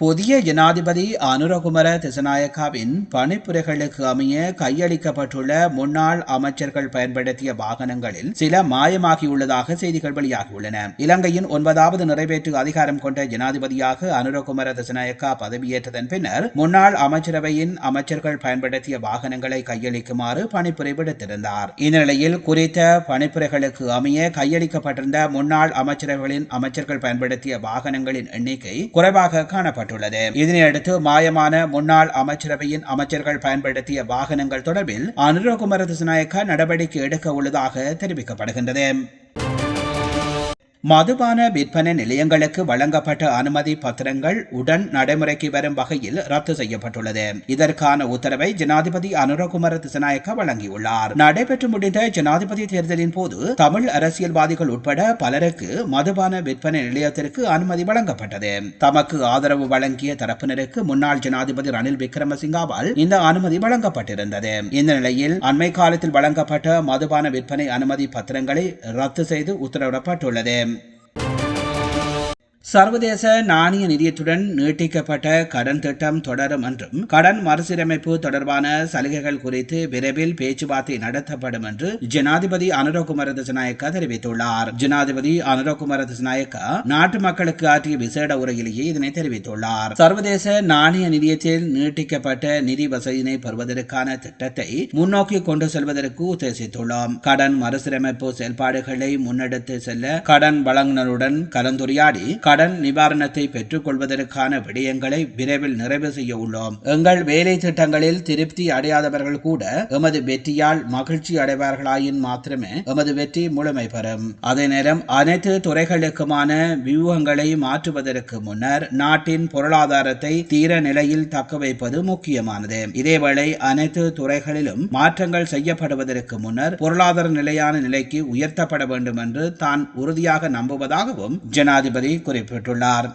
புதிய ஜனாதிபதி அனுரகுமர திசநாயக்காவின் பணிப்புரைகளுக்கு அமைய கையளிக்கப்பட்டுள்ள முன்னாள் அமைச்சர்கள் பயன்படுத்திய வாகனங்களில் சில மாயமாகியுள்ளதாக செய்திகள் வெளியாகியுள்ளன. இலங்கையின் ஒன்பதாவது நிறைவேற்று அதிகாரம் கொண்ட ஜனாதிபதியாக அனுரகுமர திசநாயக்கா பதவியேற்றதன் பின்னர் முன்னாள் அமைச்சரவையின் அமைச்சர்கள் பயன்படுத்திய வாகனங்களை கையளிக்குமாறு பணிப்புரை விடுத்திருந்தார். இந்நிலையில் குறித்த பணிப்புரைகளுக்கு அமைய கையளிக்கப்பட்டிருந்த முன்னாள் அமைச்சரவைகளின் அமைச்சர்கள் பயன்படுத்திய வாகனங்களின் எண்ணிக்கை குறைவாக காணப்பட்டது செய்யப்பட்டுள்ளது இதனையடுத்து மாயமான முன்னாள் அமைச்சரவையின் அமைச்சர்கள் பயன்படுத்திய வாகனங்கள் தொடர்பில் அனுரகுமார திசநாயக்கா நடவடிக்கை எடுக்க உள்ளதாக தெரிவிக்கப்படுகின்றது. மதுபான விற்பனை நிலையங்களுக்கு வழங்கப்பட்ட அனுமதி பத்திரங்கள் உடன் நடைமுறைக்கு வரும் வகையில் ரத்து செய்யப்பட்டுள்ளது. இதற்கான உத்தரவை ஜனாதிபதி அனுரகுமார திசநாயக்க வழங்கியுள்ளார். நடைபெற்று முடிந்த ஜனாதிபதி தேர்தலின் போது தமிழ் அரசியல்வாதிகள் உட்பட பலருக்கு மதுபான விற்பனை நிலையத்திற்கு அனுமதி வழங்கப்பட்டது. தமக்கு ஆதரவு வழங்கிய தரப்பினருக்கு முன்னாள் ஜனாதிபதி ரணில் விக்ரமசிங்காவால் இந்த அனுமதி வழங்கப்பட்டிருந்தது. இந்த நிலையில் அண்மை காலத்தில் வழங்கப்பட்ட மதுபான விற்பனை அனுமதி பத்திரங்களை ரத்து செய்து உத்தரவிடப்பட்டுள்ளது. சர்வதேச நாணய நிதியத்துடன் நீட்டிக்கப்பட்ட கடன் திட்டம் தொடரும் என்றும் கடன் மறுசீரமைப்பு தொடர்பான சலுகைகள் குறித்து விரைவில் பேச்சுவார்த்தை நடத்தப்படும் என்று ஜனாதிபதி அனுரகுமார திசநாயக்கா தெரிவித்துள்ளார். ஜனாதிபதி அனுரகுமார திசநாயக்கா நாட்டு மக்களுக்கு ஆற்றிய விசேட உரையிலேயே இதனை தெரிவித்துள்ளார். சர்வதேச நாணய நிதியத்தில் நீட்டிக்கப்பட்ட நிதி வசதியினை பெறுவதற்கான திட்டத்தை முன்னோக்கி கொண்டு செல்வதற்கு உத்தேசித்துள்ளோம். கடன் மறுசீரமைப்பு செயல்பாடுகளை முன்னெடுத்து செல்ல கடன் வழங்குனருடன் கலந்துரையாடி கடன் நிவாரணத்தை பெற்றுக் கொள்வதற்கான விடயங்களை விரைவில் நிறைவு செய்ய உள்ளோம். எங்கள் வேலை திட்டங்களில் திருப்தி அடையாதவர்கள் கூட எமது வெற்றியால் மகிழ்ச்சி அடைவார்களாயின் மாத்திரமே எமது வெற்றி முழுமை பெறும். அதே நேரம் அனைத்து துறைகளுக்குமான வியூகங்களை மாற்றுவதற்கு முன்னர் நாட்டின் பொருளாதாரத்தை தீர நிலையில் தக்க வைப்பது முக்கியமானது. இதேவேளை அனைத்து துறைகளிலும் மாற்றங்கள் செய்யப்படுவதற்கு முன்னர் பொருளாதார நிலையான நிலைக்கு உயர்த்தப்பட வேண்டும் என்று தான் உறுதியாக நம்புவதாகவும் ஜனாதிபதி குறிப்பிட்டார். பெற்றுள்ளார்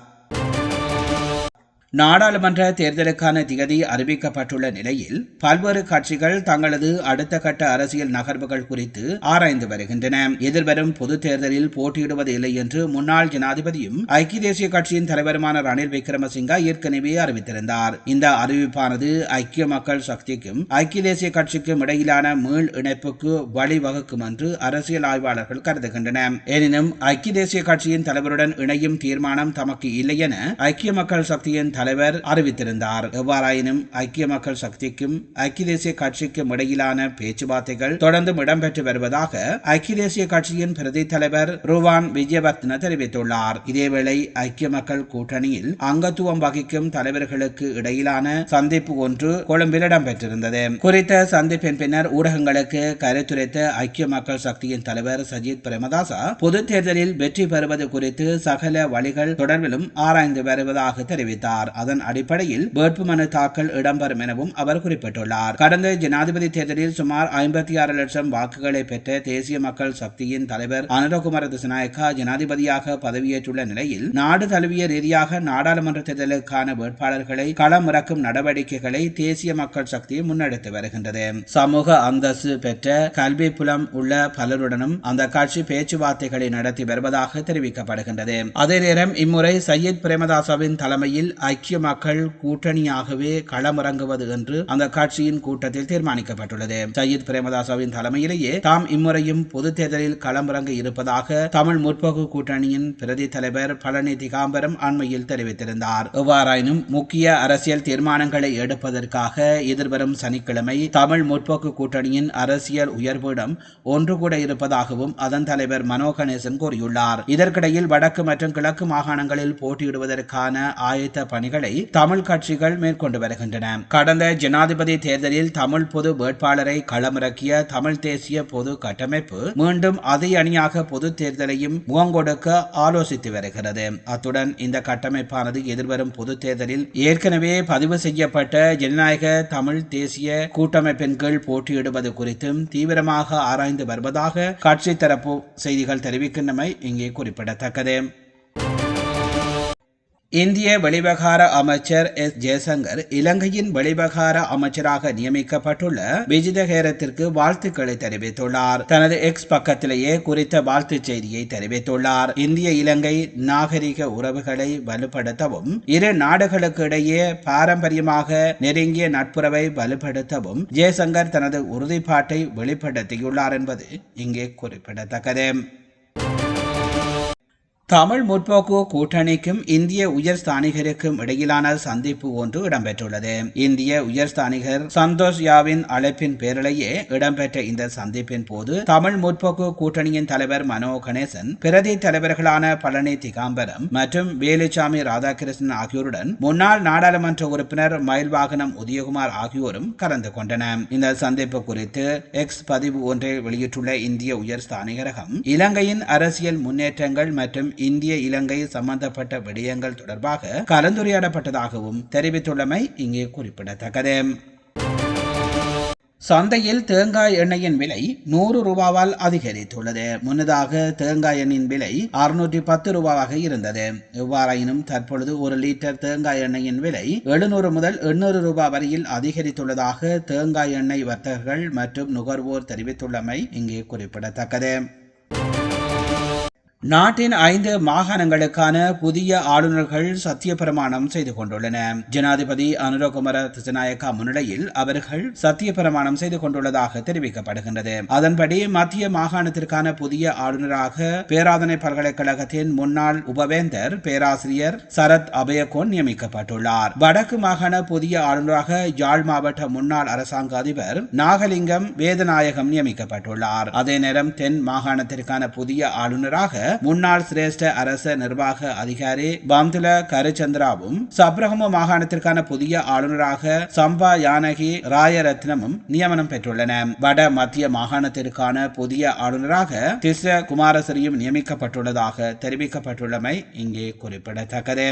நாடாளுமன்ற தேர்தலுக்கான திகதி அறிவிக்கப்பட்டுள்ள நிலையில் பல்வேறு கட்சிகள் தங்களது அடுத்த கட்ட அரசியல் நகர்வுகள் குறித்து ஆராய்ந்து வருகின்றன. எதிர்வரும் பொது தேர்தலில் போட்டியிடுவது இல்லை என்று முன்னாள் ஜனாதிபதியும் ஐக்கிய தேசிய கட்சியின் தலைவருமான ரணில் விக்ரமசிங்கா ஏற்கனவே அறிவித்திருந்தார். இந்த அறிவிப்பானது ஐக்கிய மக்கள் சக்திக்கும் ஐக்கிய தேசிய கட்சிக்கும் இடையிலான மீள் இணைப்புக்கு வழிவகுக்கும் என்று அரசியல் ஆய்வாளர்கள் கருதுகின்றனர் எனினும் ஐக்கிய தேசிய கட்சியின் தலைவருடன் இணையும் தீர்மானம் தமக்கு இல்லை என ஐக்கிய மக்கள் சக்தியின் தலைவர் அறிவித்திருந்தார். எவ்வாறாயினும் ஐக்கிய மக்கள் சக்திக்கும் ஐக்கிய தேசிய கட்சிக்கும் இடையிலான பேச்சுவார்த்தைகள் தொடர்ந்தும் இடம்பெற்று வருவதாக ஐக்கிய தேசிய கட்சியின் பிரதி தலைவர் ருவான் விஜயவர்த்தன தெரிவித்துள்ளார். இதேவேளை ஐக்கிய மக்கள் கூட்டணியில் அங்கத்துவம் வகிக்கும் தலைவர்களுக்கு இடையிலான சந்திப்பு ஒன்று கொழும்பில் இடம்பெற்றிருந்தது. குறித்த சந்திப்பின் பின்னர் ஊடகங்களுக்கு கருத்துரைத்த ஐக்கிய மக்கள் சக்தியின் தலைவர் சஜித் பிரேமதாசா பொது தேர்தலில் வெற்றி பெறுவது குறித்து சகல வழிகள் தொடர்பிலும் ஆராய்ந்து வருவதாக தெரிவித்தார். அதன் அடிப்படையில் வேட்புமனு தாக்கல் இடம்பெறும் எனவும் அவர் குறிப்பிட்டுள்ளார். கடந்த ஜனாதிபதி தேர்தலில் சுமார் ஐம்பத்தி ஆறு லட்சம் வாக்குகளை பெற்ற தேசிய மக்கள் சக்தியின் தலைவர் அனுரகுமார திசநாயக்கா ஜனாதிபதியாக பதவியேற்றுள்ள நிலையில் நாடு தழுவிய ரீதியாக நாடாளுமன்ற தேர்தலுக்கான வேட்பாளர்களை களமிறக்கும் நடவடிக்கைகளை தேசிய மக்கள் சக்தி முன்னெடுத்து வருகின்றது. சமூக அந்தஸ்து பெற்ற கல்வி புலம் உள்ள பலருடனும் அந்த கட்சி பேச்சுவார்த்தைகளை நடத்தி வருவதாக தெரிவிக்கப்படுகின்றது. அதே நேரம் இம்முறை சையத் பிரேமதாசாவின் தலைமையில் ஐக்கிய மக்கள் கூட்டணியாகவே களமிறங்குவது என்று அந்த கட்சியின் கூட்டத்தில் தீர்மானிக்கப்பட்டுள்ளது. சையீத் பிரேமதாசாவின் தலைமையிலேயே தாம் இம்முறையும் பொது தேர்தலில் களமிறங்க இருப்பதாக தமிழ் முற்போக்கு கூட்டணியின் பிரதி தலைவர் பழனி திகாம்பரம் அண்மையில் தெரிவித்திருந்தார். எவ்வாறாயினும் முக்கிய அரசியல் தீர்மானங்களை எடுப்பதற்காக எதிர்வரும் சனிக்கிழமை தமிழ் முற்போக்கு கூட்டணியின் அரசியல் உயர்விடம் ஒன்று கூட இருப்பதாகவும் அதன் தலைவர் மனோ கணேசன் கூறியுள்ளார். இதற்கிடையில் வடக்கு மற்றும் கிழக்கு மாகாணங்களில் போட்டியிடுவதற்கான ஆயத்த பணிகளை தமிழ் கட்சிகள் மேற்கொண்டு வருகின்றன. கடந்த ஜனாதிபதி தேர்தலில் தமிழ் பொது வேட்பாளரை களமிறக்கிய தமிழ் தேசிய பொது கட்டமைப்பு மீண்டும் அதே அணியாக பொது தேர்தலையும் முகங்கொடுக்க ஆலோசித்து வருகிறது. அத்துடன் இந்த கட்டமைப்பானது எதிர்வரும் பொது தேர்தலில் ஏற்கனவே பதிவு செய்யப்பட்ட ஜனநாயக தமிழ் தேசிய கூட்டமைப்பின் கீழ் போட்டியிடுவது குறித்தும் தீவிரமாக ஆராய்ந்து வருவதாக கட்சி தரப்பு செய்திகள் தெரிவிக்கின்றமை இங்கே குறிப்பிடத்தக்கது. இந்திய வெளிவகார அமைச்சர் எஸ். ஜெயசங்கர் இலங்கையின் வெளிவகார அமைச்சராக நியமிக்கப்பட்டுள்ள விஜிதஹேரத்திற்கு வாழ்த்துக்களை தெரிவித்துள்ளார். தனது எக்ஸ் பக்கத்திலேயே குறித்த வாழ்த்துச் செய்தியை தெரிவித்துள்ளார். இந்திய இலங்கை நாகரிக உறவுகளை வலுப்படுத்தவும் இரு நாடுகளுக்கு இடையே பாரம்பரியமாக நெருங்கிய நட்புறவை வலுப்படுத்தவும் ஜெயசங்கர் தனது உறுதிப்பாட்டை வெளிப்படுத்தியுள்ளார் என்பது இங்கே குறிப்பிடத்தக்கது. தமிழ் முற்போக்கு கூட்டணிக்கும் இந்திய உயர் ஸ்தானிகருக்கும் இடையிலான சந்திப்பு ஒன்று இடம்பெற்றுள்ளது. இந்திய உயர் ஸ்தானிகர் சந்தோஷ் யாவின் அழைப்பின் பேரிலேயே இடம்பெற்ற இந்த சந்திப்பின் போது தமிழ் முற்போக்கு கூட்டணியின் தலைவர் மனோ கணேசன் பிரதி தலைவர்களான பழனி திகாம்பரம் மற்றும் வேலுச்சாமி ராதாகிருஷ்ணன் ஆகியோருடன் முன்னாள் நாடாளுமன்ற உறுப்பினர் மயில்வாகனம் உதயகுமார் ஆகியோரும் கலந்து கொண்டனர். இந்த சந்திப்பு குறித்து எக்ஸ் பதிவு ஒன்றை வெளியிட்டுள்ள இந்திய உயர் ஸ்தானிகரகம் இலங்கையின் அரசியல் முன்னேற்றங்கள் மற்றும் இந்திய இலங்கை சம்பந்தப்பட்ட விடயங்கள் தொடர்பாக கலந்துரையாடப்பட்டதாகவும் தெரிவித்துள்ளமை இங்கே குறிப்பிடத்தக்கது. சந்தையில் தேங்காய் எண்ணெயின் விலை நூறு ரூபாவால் அதிகரித்துள்ளது. முன்னதாக தேங்காய் எண்ணெயின் விலை அறுநூற்றி பத்து ரூபாவாக இருந்தது. எவ்வாறாயினும் தற்பொழுது ஒரு லிட்டர் தேங்காய் எண்ணெயின் விலை எழுநூறு முதல் எண்ணூறு ரூபாய் வரையில் அதிகரித்துள்ளதாக தேங்காய் எண்ணெய் வர்த்தகர்கள் மற்றும் நுகர்வோர் தெரிவித்துள்ளமை இங்கே குறிப்பிடத்தக்கது. நாட்டின் ஐந்து மாகாணங்களுக்கான புதிய ஆளுநர்கள் சத்திய பிரமாணம் செய்து கொண்டுள்ளனர் ஜனாதிபதி அனுரகுமர திசநாயக்கா முன்னிலையில் அவர்கள் சத்திய பிரமாணம் செய்து கொண்டுள்ளதாக தெரிவிக்கப்படுகின்றது. அதன்படி மத்திய மாகாணத்திற்கான புதிய ஆளுநராக பேராதனை பல்கலைக்கழகத்தின் முன்னாள் உபவேந்தர் பேராசிரியர் சரத் அபயகோன் நியமிக்கப்பட்டுள்ளார். வடக்கு மாகாண புதிய ஆளுநராக யாழ் மாவட்ட முன்னாள் அரசாங்க அதிபர் நாகலிங்கம் வேதநாயகம் நியமிக்கப்பட்டுள்ளார். அதே நேரம் தென் மாகாணத்திற்கான புதிய ஆளுநராக முன்னாள் சிரேஷ்ட அரச நிர்வாக அதிகாரி பந்துல கருச்சந்திராவும் சப்ரகம மாகாணத்திற்கான புதிய ஆளுநராக சம்பா யானகி ராயரத்னமும் நியமனம் பெற்றுள்ளன. வட மத்திய மாகாணத்திற்கான புதிய ஆளுநராக திஸ்ர குமாரசரியும் நியமிக்கப்பட்டுள்ளதாக தெரிவிக்கப்பட்டுள்ளமை இங்கே குறிப்பிடத்தக்கது.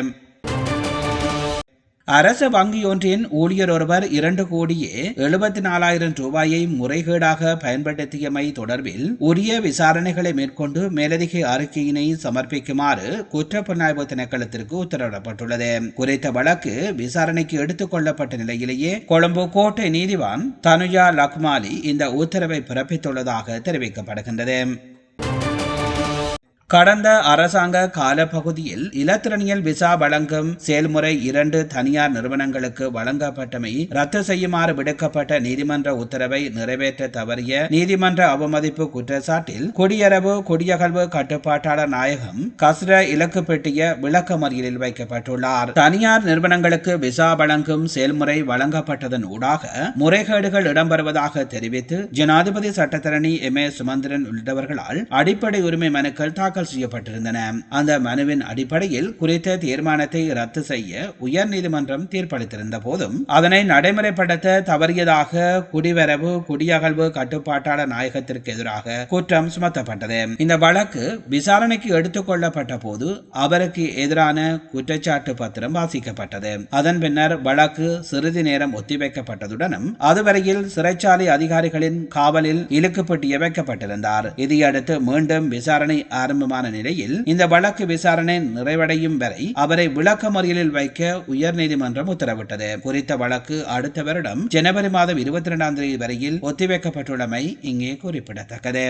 அரச வங்கியொன்றின் ஊழியர் ஒருவர் இரண்டு கோடியே எழுபத்தி நாலாயிரம் ரூபாயை முறைகேடாக பயன்படுத்தியமை தொடர்பில் உரிய விசாரணைகளை மேற்கொண்டு மேலதிக அறிக்கையினை சமர்ப்பிக்குமாறு குற்றப்புலனாய்வு திணைக்களத்திற்கு உத்தரவிடப்பட்டுள்ளது. குறித்த வழக்கு விசாரணைக்கு எடுத்துக் கொள்ளப்பட்ட நிலையிலேயே கொழும்பு கோட்டை நீதிவான் தனுஜா லக்மாலி இந்த உத்தரவை பிறப்பித்துள்ளதாக தெரிவிக்கப்படுகின்றது. கடந்த அரசாங்க காலப்பகுதியில் இலத்திரனியல் விசா வழங்கும் செயல்முறை இரண்டு தனியார் நிறுவனங்களுக்கு வழங்கப்பட்டமை ரத்து செய்யுமாறு விடுக்கப்பட்ட நீதிமன்ற உத்தரவை நிறைவேற்ற தவறிய நீதிமன்ற அவமதிப்பு குற்றச்சாட்டில் குடியரவு குடியகழ்வு கட்டுப்பாட்டாளர் நாயகம் கஸ்ர இலக்கு பெட்டிய விளக்கமறியலில் வைக்கப்பட்டுள்ளார். தனியார் நிறுவனங்களுக்கு விசா வழங்கும் செயல்முறை வழங்கப்பட்டதன் ஊடாக முறைகேடுகள் இடம்பெறுவதாக தெரிவித்து ஜனாதிபதி சட்டத்தரணி எம் ஏ சுமந்திரன் உள்ளிட்டவர்களால் அடிப்படை உரிமை மனுக்கள் தாக்கல் தாக்கல் செய்யப்பட்டிருந்தன. அந்த மனுவின் அடிப்படையில் குறித்த தீர்மானத்தை ரத்து செய்ய உயர்நீதிமன்றம் தீர்ப்பளித்திருந்த போதும் அதனை நடைமுறைப்படுத்த தவறியதாக குடிவரவு குடியகழ்வு கட்டுப்பாட்டாளர் நாயகத்திற்கு எதிராக குற்றம் சுமத்தப்பட்டது. இந்த வழக்கு விசாரணைக்கு எடுத்துக் கொள்ளப்பட்ட போது அவருக்கு எதிரான குற்றச்சாட்டு பத்திரம் வாசிக்கப்பட்டது. அதன் பின்னர் வழக்கு சிறிது நேரம் ஒத்திவைக்கப்பட்டதுடனும் அதுவரையில் சிறைச்சாலை அதிகாரிகளின் காவலில் இழுக்குப்பட்டிய வைக்கப்பட்டிருந்தார். இதையடுத்து மீண்டும் விசாரணை ஆரம்பம் ஆரம்பமான நிலையில் இந்த வழக்கு விசாரணை நிறைவடையும் வரை அவரை விளக்கமறியலில் வைக்க உயர்நீதிமன்றம் உத்தரவிட்டது. குறித்த வழக்கு அடுத்த வருடம் ஜனவரி மாதம் இருபத்தி இரண்டாம் தேதி வரையில் ஒத்திவைக்கப்பட்டுள்ளமை இங்கே குறிப்பிடத்தக்கது.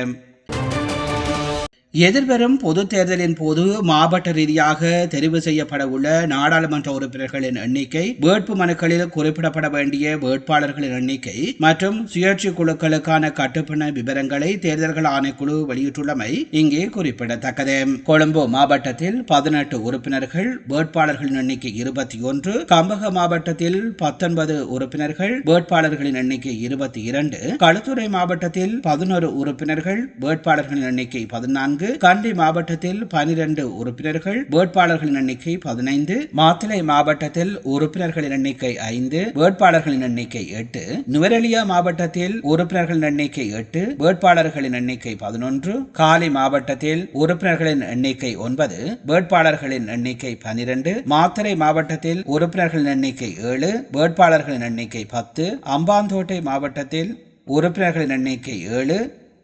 எதிர்வரும் பொது தேர்தலின் போது மாவட்ட ரீதியாக தெரிவு செய்யப்பட உள்ள நாடாளுமன்ற உறுப்பினர்களின் எண்ணிக்கை வேட்பு மனுக்களில் குறிப்பிடப்பட வேண்டிய வேட்பாளர்களின் எண்ணிக்கை மற்றும் சுயேட்சை குழுக்களுக்கான கட்டுப்பண விவரங்களை தேர்தல்கள் ஆணைக்குழு வெளியிட்டுள்ளமை இங்கே குறிப்பிடத்தக்கது. கொழும்பு மாவட்டத்தில் பதினெட்டு உறுப்பினர்கள் வேட்பாளர்களின் எண்ணிக்கை இருபத்தி ஒன்று கம்பக மாவட்டத்தில் பத்தொன்பது உறுப்பினர்கள் வேட்பாளர்களின் எண்ணிக்கை இருபத்தி இரண்டு களுத்துறை மாவட்டத்தில் பதினோரு உறுப்பினர்கள் வேட்பாளர்களின் எண்ணிக்கை பதினான்கு கண்டி மாவட்டத்தில் பனிரெண்டு உறுப்பினர்கள் வேட்பாளர்களின் எண்ணிக்கை பதினைந்து மாத்தளை மாவட்டத்தில் உறுப்பினர்களின் எண்ணிக்கை ஐந்து வேட்பாளர்களின் எண்ணிக்கை எட்டு நுவரெலியா மாவட்டத்தில் உறுப்பினர்களின் எண்ணிக்கை எட்டு வேட்பாளர்களின் எண்ணிக்கை பதினொன்று காலி மாவட்டத்தில் உறுப்பினர்களின் எண்ணிக்கை ஒன்பது வேட்பாளர்களின் எண்ணிக்கை பனிரெண்டு மாத்திரை மாவட்டத்தில் உறுப்பினர்களின் எண்ணிக்கை ஏழு வேட்பாளர்களின் எண்ணிக்கை பத்து அம்பாந்தோட்டை மாவட்டத்தில் உறுப்பினர்களின் எண்ணிக்கை ஏழு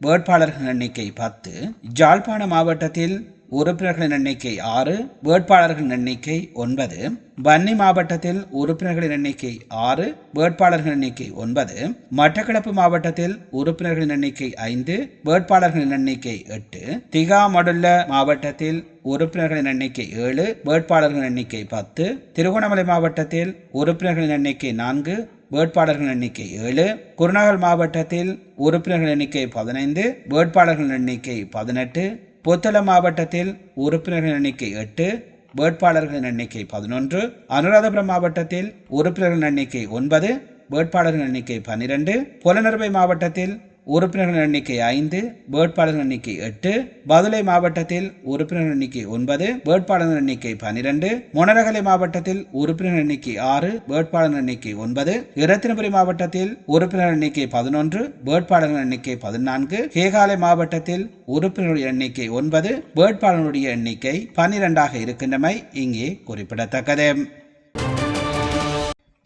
வேட்பாளர்களின் எண்ணிக்கை பத்து ஜாழ்ப்பாண மாவட்டத்தில் உறுப்பினர்களின் எண்ணிக்கை ஆறு வேட்பாளர்களின் எண்ணிக்கை ஒன்பது வன்னி மாவட்டத்தில் உறுப்பினர்களின் எண்ணிக்கை ஆறு வேட்பாளர்களின் எண்ணிக்கை ஒன்பது மட்டக்களப்பு மாவட்டத்தில் உறுப்பினர்களின் எண்ணிக்கை ஐந்து வேட்பாளர்களின் எண்ணிக்கை எட்டு திகாமடுல்ல மாவட்டத்தில் உறுப்பினர்களின் எண்ணிக்கை ஏழு வேட்பாளர்களின் எண்ணிக்கை பத்து திருகோணமலை மாவட்டத்தில் உறுப்பினர்களின் எண்ணிக்கை நான்கு வேட்பாளர்கள் எண்ணிக்கை ஏழு குருநாகல் மாவட்டத்தில் உறுப்பினர்கள் எண்ணிக்கை பதினைந்து வேட்பாளர்கள் எண்ணிக்கை பதினெட்டு புத்தளம் மாவட்டத்தில் உறுப்பினர்கள் எண்ணிக்கை எட்டு வேட்பாளர்களின் எண்ணிக்கை பதினொன்று அனுராதபுரம் மாவட்டத்தில் உறுப்பினர்கள் எண்ணிக்கை ஒன்பது வேட்பாளர்கள் எண்ணிக்கை பன்னிரண்டு புலனறுவை மாவட்டத்தில் உறுப்பினர்கள் எண்ணிக்கை ஐந்து வேட்பாளர்கள் எண்ணிக்கை எட்டு பதுளை மாவட்டத்தில் உறுப்பினர் எண்ணிக்கை ஒன்பது வேட்பாளர்கள் எண்ணிக்கை பனிரெண்டு மொனரகலை மாவட்டத்தில் உறுப்பினர் எண்ணிக்கை ஆறு வேட்பாளர்கள் எண்ணிக்கை ஒன்பது இரத்தினபுரி மாவட்டத்தில் உறுப்பினர் எண்ணிக்கை பதினொன்று வேட்பாளர்கள் எண்ணிக்கை பதினான்கு கேகாலை மாவட்டத்தில் உறுப்பினருடைய எண்ணிக்கை ஒன்பது வேட்பாளர்களுடைய எண்ணிக்கை பனிரெண்டாக இருக்கின்றமை இங்கே குறிப்பிடத்தக்கது.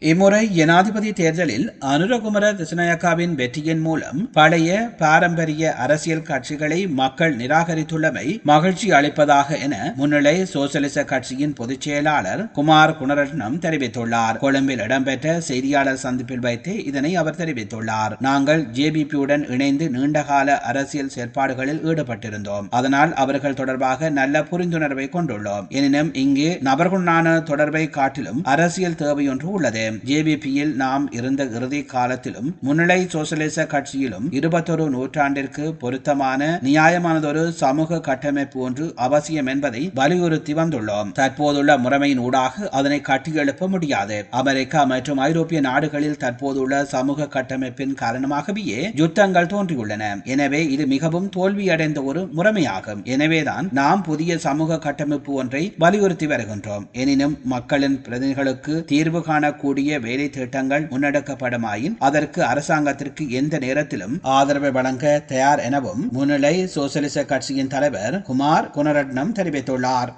இம்முறை ஜனாதிபதி தேர்தலில் அனுரகுமர திசுநாயக்காவின் வெற்றியின் மூலம் பழைய பாரம்பரிய அரசியல் கட்சிகளை மக்கள் நிராகரித்துள்ளமை மகிழ்ச்சி அளிப்பதாக என முன்னிலை சோசலிச கட்சியின் பொதுச் செயலாளர் குமார் குணரட்னம் தெரிவித்துள்ளார். கொழும்பில் இடம்பெற்ற செய்தியாளர் சந்திப்பில் வைத்து இதனை அவர் தெரிவித்துள்ளார். நாங்கள் ஜேபிபியுடன் இணைந்து நீண்டகால அரசியல் செயற்பாடுகளில் ஈடுபட்டிருந்தோம். அதனால் அவர்கள் தொடர்பாக நல்ல புரிந்துணர்வை கொண்டுள்ளோம். எனினும் இங்கு நபர்களுடனான தொடர்பை காட்டிலும் அரசியல் தேவையொன்று உள்ளது. ஜேபிபியில் நாம் இருந்த இறுதி காலத்திலும் முன்னிலை சோசலிச கட்சியிலும் இருபத்தொரு நூற்றாண்டிற்கு பொருத்தமான நியாயமானதொரு சமூக கட்டமைப்பு ஒன்று அவசியம் என்பதை வலியுறுத்தி வந்துள்ளோம். தற்போதுள்ள முறைமையின் ஊடாக அதனை கட்டியெழுப்ப முடியாது. அமெரிக்கா மற்றும் ஐரோப்பிய நாடுகளில் தற்போதுள்ள சமூக கட்டமைப்பின் காரணமாகவே யுத்தங்கள் தோன்றியுள்ளன. எனவே இது மிகவும் தோல்வியடைந்த ஒரு முறைமையாகும். எனவேதான் நாம் புதிய சமூக கட்டமைப்பு ஒன்றை வலியுறுத்தி வருகின்றோம். எனினும் மக்களின் பிரதிநிதிகளுக்கு தீர்வு காணக்கூடிய வேலை திட்டங்கள் முன்னெடுக்கப்படுமாயின் அதற்கு அரசாங்கத்திற்கு எந்த நேரத்திலும் ஆதரவை வழங்க தயார் எனவும் முன்னிலை சோசலிச கட்சியின் தலைவர் குமார் குணரட்னம் தெரிவித்துள்ளார்.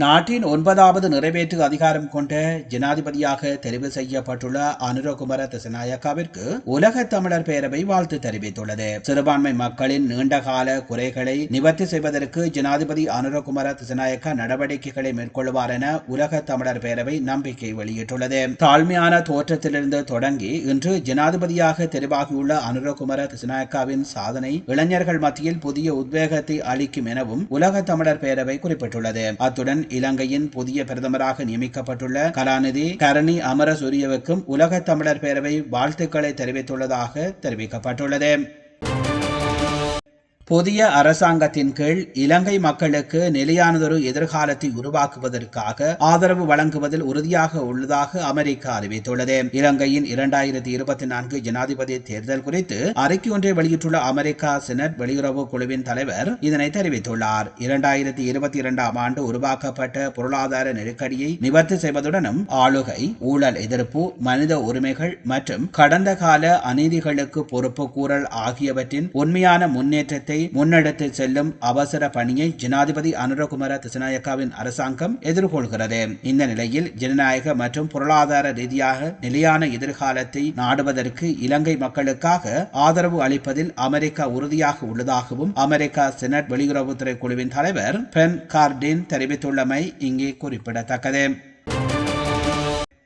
நாட்டின் ஒன்பதாவது நிறைவேற்று அதிகாரம் கொண்ட ஜனாதிபதியாக தெரிவு செய்யப்பட்டுள்ள அனுரகுமர திசநாயக்காவிற்கு உலக தமிழர் பேரவை வாழ்த்து தெரிவித்துள்ளது. சிறுபான்மை மக்களின் நீண்டகால குறைகளை நிவர்த்தி செய்வதற்கு ஜனாதிபதி அனுரகுமர திசநாயக்கா நடவடிக்கைகளை மேற்கொள்வார் என உலக தமிழர் பேரவை நம்பிக்கை வெளியிட்டுள்ளது. தாழ்மையான தோற்றத்திலிருந்து தொடங்கி இன்று ஜனாதிபதியாக தெரிவாகியுள்ள அனுரகுமர திசநாயக்காவின் சாதனை இளைஞர்கள் மத்தியில் புதிய உத்வேகத்தை அளிக்கும் எனவும் உலக தமிழர் பேரவை குறிப்பிட்டுள்ளது. அத்துடன் இலங்கையின் புதிய பிரதமராக நியமிக்கப்பட்டுள்ள கலாநிதி கரணி அமரசூரியவுக்கும் உலக தமிழர் பேரவை வாழ்த்துக்களை தெரிவித்துள்ளதாக தெரிவிக்கப்பட்டுள்ளது. புதிய அரசாங்கத்தின் கீழ் இலங்கை மக்களுக்கு நிலையானதொரு எதிர்காலத்தை உருவாக்குவதற்காக ஆதரவு வழங்குவதில் உறுதியாக உள்ளதாக அமெரிக்கா அறிவித்துள்ளது. இலங்கையின் இரண்டாயிரத்தி இருபத்தி நான்கு ஜனாதிபதி தேர்தல் குறித்து அறிக்கை ஒன்றை வெளியிட்டுள்ள அமெரிக்கா செனட் வெளியுறவு குழுவின் தலைவர் இதனை தெரிவித்துள்ளார். இரண்டாயிரத்தி இருபத்தி இரண்டாம் ஆண்டு உருவாக்கப்பட்ட பொருளாதார நெருக்கடியை நிவர்த்தி செய்வதுடனும் ஆளுகை ஊழல் எதிர்ப்பு மனித உரிமைகள் மற்றும் கடந்த கால அநீதிகளுக்கு பொறுப்பு கூறல் ஆகியவற்றின் உண்மையான முன்னேற்றத்தை முன்னெடுத்து செல்லும் அவசர பணியை ஜனாதிபதி அனுரகுமார திசநாயக்காவின் அரசாங்கம் எதிர்கொள்கிறது. இந்த நிலையில் ஜனநாயக மற்றும் பொருளாதார ரீதியாக நிலையான எதிர்காலத்தை நாடுவதற்கு இலங்கை மக்களுக்காக ஆதரவு அளிப்பதில் அமெரிக்கா உறுதியாக உள்ளதாகவும் அமெரிக்கா செனட் வெளியுறவுத்துறை குழுவின் தலைவர் பென் கார்டின் தெரிவித்துள்ளமை இங்கே குறிப்பிடத்தக்கது.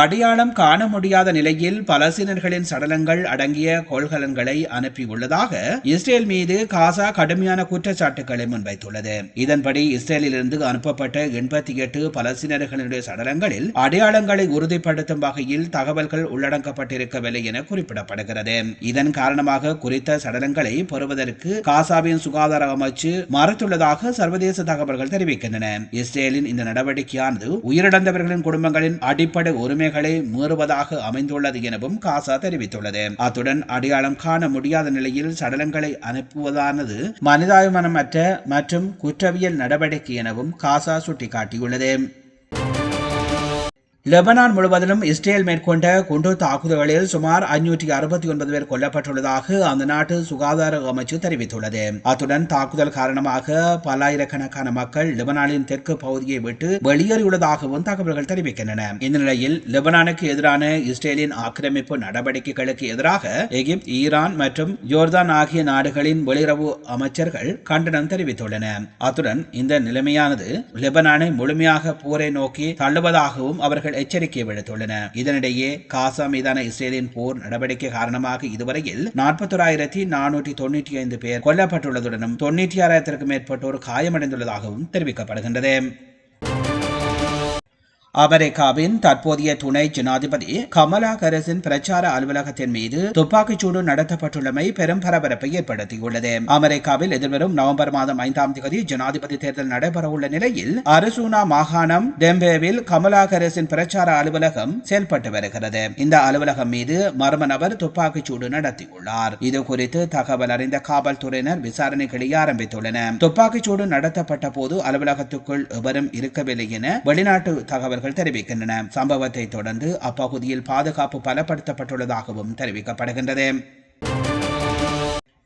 அடையாளம் காண முடியாத நிலையில் பலஸ்தீனர்களின் சடலங்கள் அடங்கிய கொள்கலன்களை அனுப்பியுள்ளதாக இஸ்ரேல் மீது காசா கடுமையான குற்றச்சாட்டுகளை முன்வைத்துள்ளது. இதன்படி இஸ்ரேலிலிருந்து அனுப்பப்பட்ட எண்பத்தி எட்டு பலஸ்தீனர்களுடைய சடலங்களில் அடையாளங்களை உறுதிப்படுத்தும் வகையில் தகவல்கள் உள்ளடக்கப்பட்டிருக்கவில்லை என குறிப்பிடப்படுகிறது. இதன் காரணமாக குறித்த சடலங்களை பெறுவதற்கு காசாவின் சுகாதார அமைச்சு மறுத்துள்ளதாக சர்வதேச தகவல்கள் தெரிவிக்கின்றன. இஸ்ரேலின் இந்த நடவடிக்கையானது உயிரிழந்தவர்களின் குடும்பங்களின் அடிப்படை உரிமை உரிமைகளை மீறுவதாக அமைந்துள்ளது எனவும் காசா தெரிவித்துள்ளது. அத்துடன் அடையாளம் காண முடியாத நிலையில் சடலங்களை அனுப்புவதானது மனிதாபிமானமற்ற மற்றும் குற்றவியல் நடவடிக்கை எனவும் காசா சுட்டிக்காட்டியுள்ளது. லெபனான் முழுவதிலும் இஸ்ரேல் மேற்கொண்ட குண்டு தாக்குதல்களில் சுமார் ஐநூற்றி அறுபத்தி ஒன்பது பேர் கொல்லப்பட்டுள்ளதாக அந்த நாட்டு சுகாதார அமைச்சு தெரிவித்துள்ளது. அத்துடன் தாக்குதல் காரணமாக பல்லாயிரக்கணக்கான மக்கள் லெபனானின் தெற்கு பகுதியை விட்டு வெளியேறியுள்ளதாகவும் தகவல்கள் தெரிவிக்கின்றன. இந்த நிலையில் லெபனானுக்கு எதிரான இஸ்ரேலின் ஆக்கிரமிப்பு நடவடிக்கைகளுக்கு எதிராக எகிப்து ஈரான் மற்றும் ஜோர்தான் ஆகிய நாடுகளின் வெளியுறவு அமைச்சர்கள் கண்டனம் தெரிவித்துள்ளன. அத்துடன் இந்த நிலைமையானது லெபனானை முழுமையாக போரை நோக்கி தள்ளுவதாகவும் அவர்கள் எச்சரிக்கை விடுத்துள்ளன. இதனிடையே காசா மீதான இஸ்ரேலின் போர் நடவடிக்கை காரணமாக இதுவரையில் நாற்பத்தோராயிரத்தி நானூற்றி தொண்ணூற்றி ஐந்து பேர் கொல்லப்பட்டுள்ளதுடனும் தொண்ணூற்றி ஆறாயிரத்திற்கும் மேற்பட்டோர் காயமடைந்துள்ளதாகவும் தெரிவிக்கப்படுகின்றது அமெரிக்காவின் தற்போதைய துணை ஜனாதிபதி கமலா ஹாரிஸின் பிரச்சார அலுவலகத்தின் மீது துப்பாக்கிச்சூடு நடத்தப்பட்டுள்ளமை பெரும் பரபரப்பை ஏற்படுத்தியுள்ளது. அமெரிக்காவில் எதிர்வரும் நவம்பர் மாதம் ஐந்தாம் தேதி ஜனாதிபதி தேர்தல் நடைபெறவுள்ள நிலையில் அரிசூனா மாகாணம் டெம்பேவில் கமலா ஹாரிஸின் பிரச்சார அலுவலகம் செயல்பட்டு வருகிறது. இந்த அலுவலகம் மீது மர்ம நபர் துப்பாக்கிச்சூடு நடத்தியுள்ளார். இது குறித்து தகவல் அறிந்த காவல்துறையினர் விசாரணைகளை ஆரம்பித்துள்ளனர். துப்பாக்கிச்சூடு நடத்தப்பட்ட போது அலுவலகத்துக்குள் எவரும் இருக்கவில்லை என வெளிநாட்டு தகவல் தகவல்கள் தெரிவிக்கின்றன. சம்பவத்தை தொடர்ந்து அப்பகுதியில் பாதுகாப்பு பலப்படுத்தப்பட்டுள்ளதாகவும் தெரிவிக்கப்படுகின்றது.